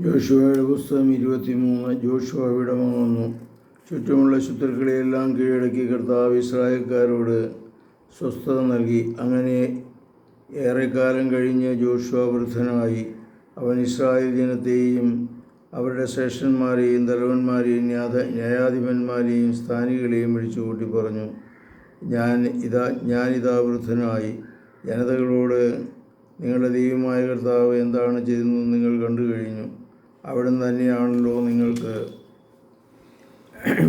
ജോഷുവയുടെ പുസ്തകം ഇരുപത്തിമൂന്ന് ജോഷുവ വന്നു ചുറ്റുമുള്ള ശത്രുക്കളെയെല്ലാം കീഴടക്കി കർത്താവ് ഇസ്രായേൽക്കാരോട് സ്വസ്ഥത നൽകി. അങ്ങനെ ഏറെക്കാലം കഴിഞ്ഞ് ജോഷുവ വൃദ്ധനായി. അവൻ ഇസ്രായേൽ ജനത്തെയും അവരുടെ ശ്രേഷ്ഠന്മാരെയും തലവന്മാരെയും ന്യായ ന്യായാധിപന്മാരെയും സ്ഥാനികളെയും വിളിച്ചു കൂട്ടി പറഞ്ഞു ഞാൻ ഇതാ ഞാനിതാ വൃദ്ധനായി. ജനതകളോട് നിങ്ങളുടെ ദൈവമായ കർത്താവ് എന്താണ് ചെയ്തതെന്ന് നിങ്ങൾ കണ്ടു കഴിഞ്ഞു. അവിടുന്ന് തന്നെയാണല്ലോ നിങ്ങൾക്ക്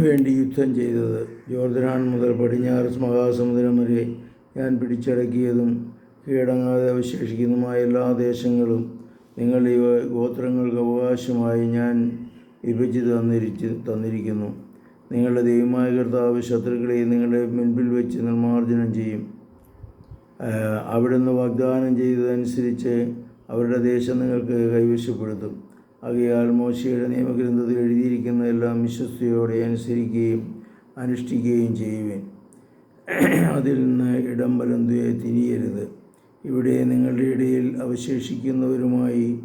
വേണ്ടി യുദ്ധം ചെയ്തത്. ജോർദനാൻ മുതൽ പടിഞ്ഞാറ് മഹാസമുദ്രം വരെ ഞാൻ പിടിച്ചടക്കിയതും കീഴടങ്ങാതെ അവശേഷിക്കുന്നതുമായ എല്ലാ ദേശങ്ങളും നിങ്ങൾ ഈ ഗോത്രങ്ങൾക്ക് അവകാശമായി ഞാൻ വിഭജിച്ച് തന്നിരിച്ച് തന്നിരിക്കുന്നു. നിങ്ങളുടെ ദൈവമായ കർത്താവ് ശത്രുക്കളെ നിങ്ങളുടെ മുൻപിൽ വെച്ച് നിർമ്മാർജനം ചെയ്യും. അവിടുന്ന് വാഗ്ദാനം ചെയ്തതനുസരിച്ച് അവരുടെ ദേശം നിങ്ങൾക്ക് കൈവശപ്പെടുത്തും. ആകയാൽ മോശയുടെ നിയമഗ്രന്ഥത്തിൽ എഴുതിയിരിക്കുന്നതെല്ലാം വിശ്വസ്തയോടെ അനുസരിക്കുകയും അനുഷ്ഠിക്കുകയും ചെയ്യുവേൻ. അതിൽ നിന്ന് ഇടം വലന്തുയെ തിരിയരുത്. ഇവിടെ നിങ്ങളുടെ ഇടയിൽ അവശേഷിക്കുന്നവരുമായി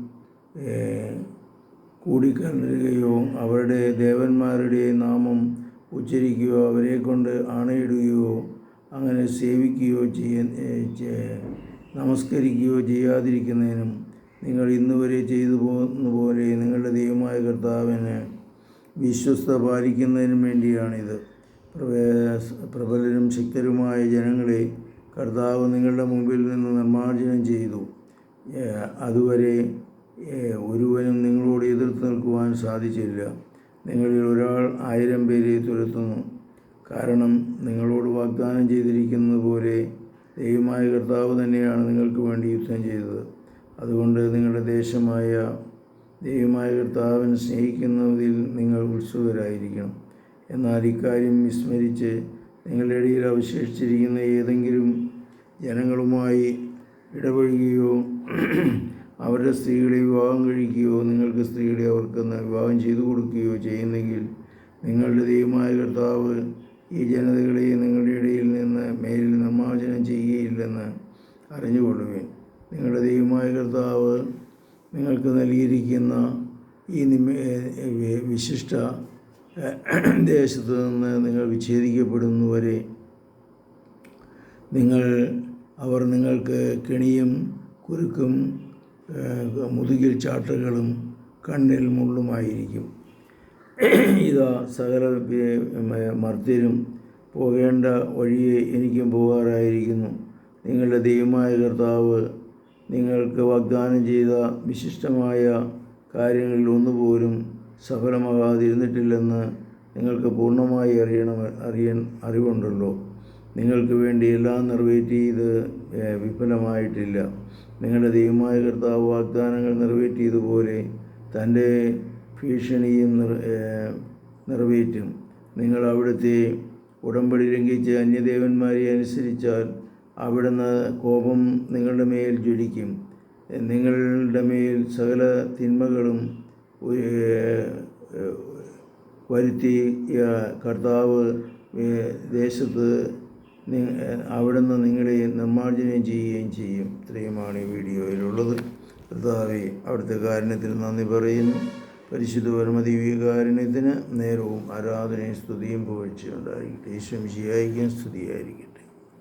കൂടിക്കലരുകയോ അവരുടെ ദേവന്മാരുടെ നാമം ഉച്ചരിക്കുകയോ അവരെ കൊണ്ട് ആണയിടുകയോ അങ്ങനെ സേവിക്കുകയോ ചെയ്യ നമസ്കരിക്കുകയോ ചെയ്യാതിരിക്കുന്നതിനും നിങ്ങൾ ഇന്നുവരെ ചെയ്തു പോകുന്ന പോലെ നിങ്ങളുടെ ദൈവമായ കർത്താവിന് വിശ്വസ്ത പാലിക്കുന്നതിനും വേണ്ടിയാണിത്. പ്രബലരും ശക്തരുമായ ജനങ്ങളെ കർത്താവ് നിങ്ങളുടെ മുമ്പിൽ നിന്ന് നിർമ്മാർജനം ചെയ്തു. അതുവരെ ഒരുവനും നിങ്ങളോട് എതിർത്ത് നിൽക്കുവാൻ സാധിച്ചില്ല. നിങ്ങളിൽ ഒരാൾ ആയിരം പേരെ തുരത്തുന്നു. കാരണം നിങ്ങളോട് വാഗ്ദാനം ചെയ്തിരിക്കുന്നത് പോലെ ദൈവമായ കർത്താവ് തന്നെയാണ് നിങ്ങൾക്ക് വേണ്ടി യുദ്ധം ചെയ്തത്. അതുകൊണ്ട് നിങ്ങളുടെ ദേശമായ ദൈവമായ കർത്താവിനെ സ്നേഹിക്കുന്നതിൽ നിങ്ങൾ ഉത്സുകരായിരിക്കണം. എന്നാൽ ഇക്കാര്യം വിസ്മരിച്ച് നിങ്ങളുടെ ഇടയിൽ അവശേഷിച്ചിരിക്കുന്ന ഏതെങ്കിലും ജനങ്ങളുമായി ഇടപഴകുകയോ അവരുടെ സ്ത്രീകളെ വിവാഹം കഴിക്കുകയോ നിങ്ങൾക്ക് സ്ത്രീകളെ അവർക്ക് വിവാഹം ചെയ്തു കൊടുക്കുകയോ ചെയ്യുന്നെങ്കിൽ നിങ്ങളുടെ ദൈവമായ കർത്താവ് ഈ ജനതകളെ നിങ്ങളുടെ ഇടയിൽ നിന്ന് മേലിൽ നിർമ്മാർജനം ചെയ്യുകയില്ലെന്ന് അറിഞ്ഞുകൊള്ളുവേൻ. നിങ്ങളുടെ ദൈവമായ കർത്താവ് നിങ്ങൾക്ക് നൽകിയിരിക്കുന്ന ഈ നിമ വിശിഷ്ട ദേശത്ത് നിന്ന് നിങ്ങൾ വിച്ഛേദിക്കപ്പെടുന്നവരെ നിങ്ങൾ അവർ നിങ്ങൾക്ക് കെണിയും കുരുക്കും മുതുകിൽ ചാട്ടുകളും കണ്ണിൽ മുള്ളുമായിരിക്കും. ഇതാ സകല മർത്യരും പോകേണ്ട വഴിയെ എനിക്കും പോകാറായിരിക്കുന്നു. നിങ്ങളുടെ ദൈവമായ കർത്താവ് നിങ്ങൾക്ക് വാഗ്ദാനം ചെയ്ത വിശിഷ്ടമായ കാര്യങ്ങളിൽ ഒന്നുപോലും സഫലമാകാതിരുന്നിട്ടില്ലെന്ന് നിങ്ങൾക്ക് പൂർണമായി അറിയണം അറിയാൻ അറിവുണ്ടല്ലോ. നിങ്ങൾക്ക് വേണ്ടി എല്ലാം നിറവേറ്റി ഇത് വിഫലമായിട്ടില്ല. നിങ്ങളുടെ ദൈവമായ കർത്താവ് വാഗ്ദാനങ്ങൾ നിറവേറ്റിയതുപോലെ തന്റെ ഭീഷണിയും നിറവേറ്റും. നിങ്ങൾ അവിടുത്തെ ഉടമ്പടി ലംഘിച്ച് അന്യദേവന്മാരെ അനുസരിച്ചാൽ അവിടുന്ന് കോപം നിങ്ങളുടെ മേൽ ജ്വലിക്കും. നിങ്ങളുടെ മേൽ സകല തിന്മകളും വരുത്തി കർത്താവ് ദേശത്ത് അവിടുന്ന് നിങ്ങളെ നിർമ്മാർജനം ചെയ്യുകയും ചെയ്യും. ഇത്രയുമാണ് ഈ വീഡിയോയിലുള്ളത്. കർത്താവെ അവിടുത്തെ കാരണത്തിന് നന്ദി പറയുന്നു. പരിശുദ്ധ പരമദിവ്യകാരുണ്യത്തിന് നേരവും ആരാധനയും സ്തുതിയും പുകഴ്ചയുണ്ടായിരിക്കും ദേശം ശിയായിരിക്കും സ്തുതിയായിരിക്കും